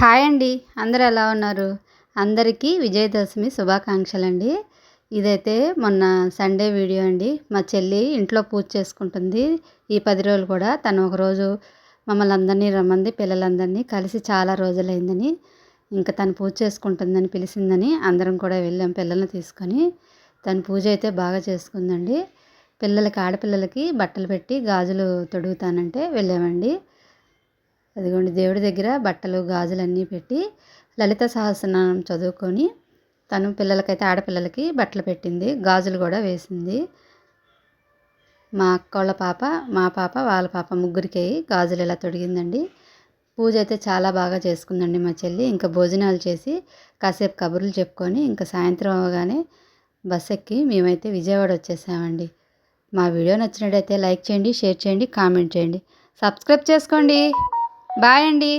Hi అండి. అందరు ఎలా ఉన్నారు? అందరికీ విజయదశమి శుభాకాంక్షలు అండి ఇదైతే మొన్న సండే వీడియో అండి. మా చెల్లి ఇంట్లో పూజ చేసుకుంటుంది. ఈ పది రోజులు కూడా తను ఒకరోజు మమ్మల్ని అందరినీ రమ్మంది పిల్లలందరినీ కలిసి చాలా రోజులైందని ఇంకా తను పూజ చేసుకుంటుందని పిలిచిందని అందరం కూడా వెళ్ళాం పిల్లల్ని తీసుకొని. తను పూజ అయితే బాగా చేసుకుందండి. పిల్లలకి ఆడపిల్లలకి బట్టలు పెట్టి గాజులు తొడుగుతానంటే వెళ్ళామండి. అదిగోండి దేవుడి దగ్గర బట్టలు గాజులు అన్నీ పెట్టి లలిత సహస్రనామం చదువుకొని తను పిల్లలకైతే ఆడపిల్లలకి బట్టలు పెట్టింది గాజులు కూడా వేసింది. మా అక్క వాళ్ళ పాప మా పాప వాళ్ళ పాప ముగ్గురికి గాజులు ఇలా తొడిగిందండి. పూజ అయితే చాలా బాగా చేసుకుందండి మా చెల్లి. ఇంకా భోజనాలు చేసి కాసేపు కబుర్లు చెప్పుకొని ఇంకా సాయంత్రం అవగానే బస్ ఎక్కి మేమైతే విజయవాడ వచ్చేసామండి. మా వీడియో నచ్చినట్టయితే లైక్ చేయండి షేర్ చేయండి కామెంట్ చేయండి. సబ్స్క్రైబ్ చేసుకోండి. బాయ్ అండి.